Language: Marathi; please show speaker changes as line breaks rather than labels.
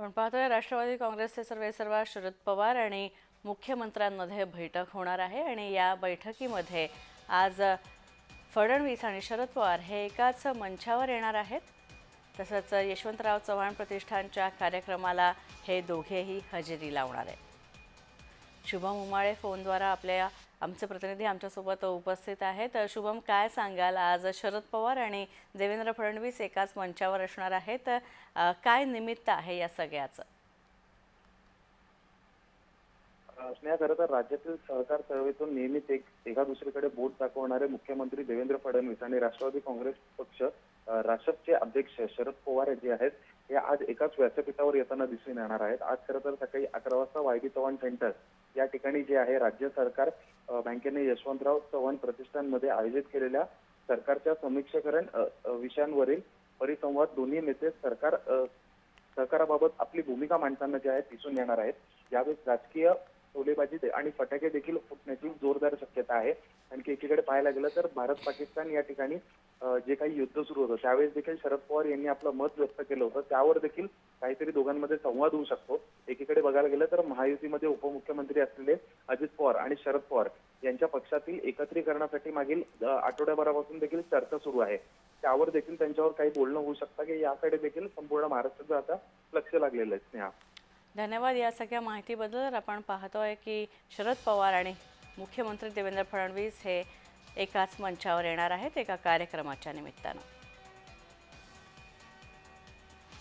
आपण पाहतोय राष्ट्रवादी काँग्रेसचे सर्वे सर्व शरद पवार आणि मुख्यमंत्र्यांमध्ये बैठक होणार आहे आणि या बैठकीमध्ये आज फडणवीस आणि शरद पवार हे एकाच मंचावर येणार आहेत. तसंच यशवंतराव चव्हाण प्रतिष्ठानच्या कार्यक्रमाला हे दोघेही हजेरी लावणार आहेत. शुभम उमाळे फोनद्वारा आपल्या आमचे प्रतिनिधी आमच्यासोबत उपस्थित आहेत. शुभम काय सांगाल आज? शरद पवार आणि देवेंद्र फडणवीस एकाच मंचावर असणार आहेत. काय निमित्त आहे या सगळ्याचं?
स्नेहा खरं तर राज्यातील सहकार चळवळीतून नेहमीच एक एका दुसरीकडे बोट दाखवणारे मुख्यमंत्री देवेंद्र फडणवीस आणि राष्ट्रवादी काँग्रेस पक्ष राष्ट्रचे अध्यक्ष शरद पवार जे आहेत हे आज एकाच व्यासपीठावर येताना दिसून येणार आहेत. आज खरं तर सकाळी अकरा वाजता वाय डी चव्हाण सेंटर या ठिकाणी जे आहे राज्य सरकार बँकेने यशवंतराव चव्हाण प्रतिष्ठानमध्ये आयोजित केलेल्या सरकारच्या समीक्षाकरण विषयांवरील परिसंवाद दोन्ही नेते सरकार सहकाराबाबत आपली भूमिका मांडताना जे आहे दिसून येणार आहेत. यावेळेस राजकीय टोलेबाजी आणि फटाके देखील फुटण्याची जोरदार शक्यता आहे. आणखी एकीकडे पाहायला गेलं तर भारत पाकिस्तान या ठिकाणी जे काही युद्ध सुरू होतं त्यावेळेस देखील शरद पवार यांनी आपलं मत व्यक्त केलं होतं. त्यावर देखील काहीतरी दोघांमध्ये संवाद होऊ शकतो. एकीकडे बघायला गेलं तर महायुतीमध्ये उपमुख्यमंत्री असलेले अजित पवार आणि शरद पवार यांच्या पक्षातील एकत्रीकरणासाठी मागील आठवड्याभरापासून देखील चर्चा सुरू आहे. त्यावर देखील त्यांच्यावर काही बोलणं होऊ शकतं की याकडे देखील संपूर्ण महाराष्ट्राचं आता लक्ष लागलेलं आहे. स्नेहा.
धन्यवाद या सगळ्या माहितीबद्दल. आपण आपण पाहतोय की शरद पवार आणि मुख्यमंत्री देवेंद्र फडणवीस हे एकाच मंचावर येणार आहेत एका कार्यक्रमाच्या निमित्तानं.